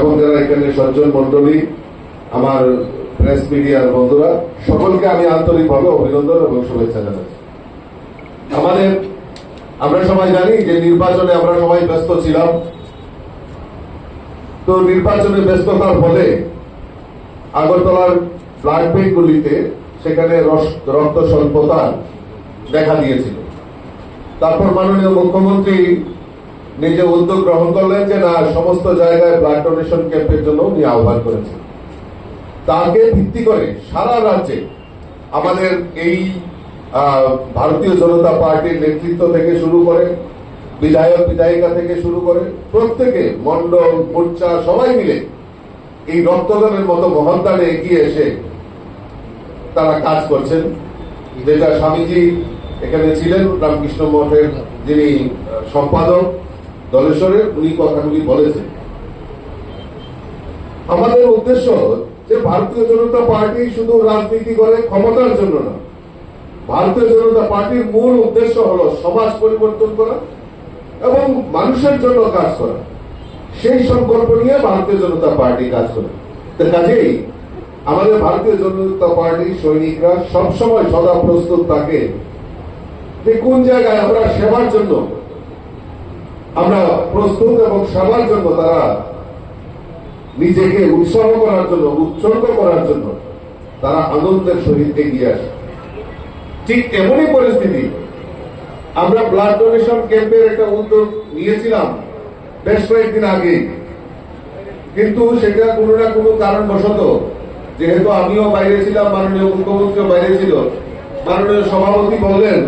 এবং যারা এখানে সজ্জন মন্ডলী আমার প্রেস মিডিয়ার বন্ধুরা, সকলকে আমি আন্তরিকভাবে অভিনন্দন এবং শুভেচ্ছা জানাচ্ছি। আমাদের, আমরা সবাই জানি যে নির্বাচনে আমরা সবাই ব্যস্ত ছিলাম। তো নির্বাচনে ব্যস্ততার ফলে আগরতলার ব্লাড ব্যাঙ্কগুলিতে সেখানে রক্ত স্বল্পতা দেখা দিয়েছিল। তারপর মাননীয় মুখ্যমন্ত্রী নিজে উদ্যোগ গ্রহণ করলেন যে না, সমস্ত জায়গায় ব্লাড ডোনেশন ক্যাম্পের জন্য উনি আহ্বান করেছেন। তাকে ভিত্তি করে সারা রাজ্যে আমাদের এই ভারতীয় জনতা পার্টির নেতৃত্ব থেকে শুরু করে, বিধায়ক, বিধায়িকা থেকে শুরু করে প্রত্যেকে মন্ডল মোর্চা সবাই মিলে এই রক্তদানের মতো মহন্তানে এগিয়ে এসে তারা কাজ করছেন। যেটা স্বামীজি এখানে ছিলেন, রামকৃষ্ণ মঠের যিনি সম্পাদক দলেশ্বরের উনি কথাগুলি বলেছেন। আমাদের উদ্দেশ্য যে ভারতীয় জনতা পার্টি শুধু রাজনীতি করে ক্ষমতার জন্য না, ভারতীয় জনতা পার্টির মূল উদ্দেশ্য হলো সমাজ পরিবর্তন করা এবং মানুষের জন্য কাজ করা। সেই সংকল্প নিয়ে ভারতীয় জনতা পার্টি কাজ করে। তো কাজেই আমাদের ভারতীয় জনতা পার্টির সৈনিকরা সবসময় সদা প্রস্তুত থাকে যে কোন জায়গায় আমরা সেবার জন্য আমরা প্রস্তুত এবং সেবার জন্য তারা নিজেকে উৎসাহ করার জন্য, উৎসর্গ করার জন্য তারা আনন্দের সহিত এগিয়ে আসে। ঠিক এমনই পরিস্থিতি আমরা ব্লাড ডোনেশন ক্যাম্পের একটা উদ্যোগ নিয়েছিলাম বেশ কয়েকদিন আগে। কিন্তু সেটা কোনো না কোনো কারণবশত, যেহেতু আমিও বাইরে ছিলাম, মাননীয় মুখ্যমন্ত্রীও বাইরে ছিল, মাননীয় সভাপতি বললেন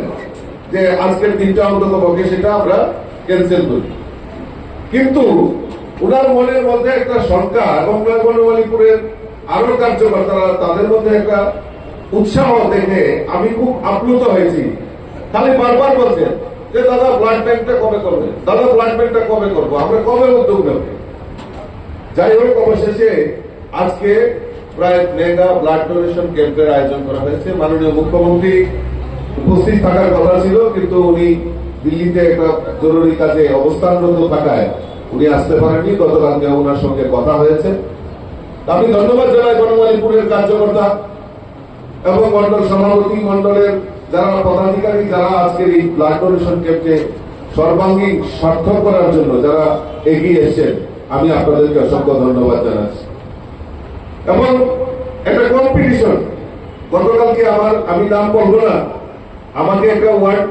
যে আজকের দিনটা অন্তত পক্ষে সেটা আমরা ক্যান্সেল করি। কিন্তু ওনার মনের মধ্যে একটা শঙ্কা এবং বনমালীপুরের আরও কার্যকর্তারা তাদের মধ্যে একটা উৎসাহ দেখে আমি খুব আপ্লুত হয়েছি। খালি বারবার বলছেন যে, দাদা ব্লাড ব্যাংকটা কবে করবে? দাদা ব্লাড ব্যাংকটা কবে করব? আমরা কবে উদ্যোগ নেব? যাই হোক, অবশেষে আজকে প্রায় মেগা ব্লাড ডোনেশন ক্যাম্পের আয়োজন করা হয়েছে। মাননীয় মুখ্যমন্ত্রী উপস্থিত থাকার কথা ছিল, কিন্তু উনি দিল্লিতে একটা জরুরি কাজে অবস্থানরত থাকায় উনি আসতে পারেননি। গতকালকে ওনার সঙ্গে কথা হয়েছে। আমি ধন্যবাদ জানাই বনমালীপুরের কার্যকর্তা এবং মন্ডল সভাপতি। মন্ডলের যারা পদাধিকারী, যারা আজকের এই ব্লাড ডোনেশন ক্যাম্পে সর্বাঙ্গীন সার্থক করার জন্য যারা এগিয়ে এসেছেন, আমি আপনাদেরকে অসংখ্য ধন্যবাদ জানাচ্ছি। এবং একটা কম্পিটিশন গতকালকে আমার, আমি নাম বলব না, আমাকে একটা ওয়ার্ড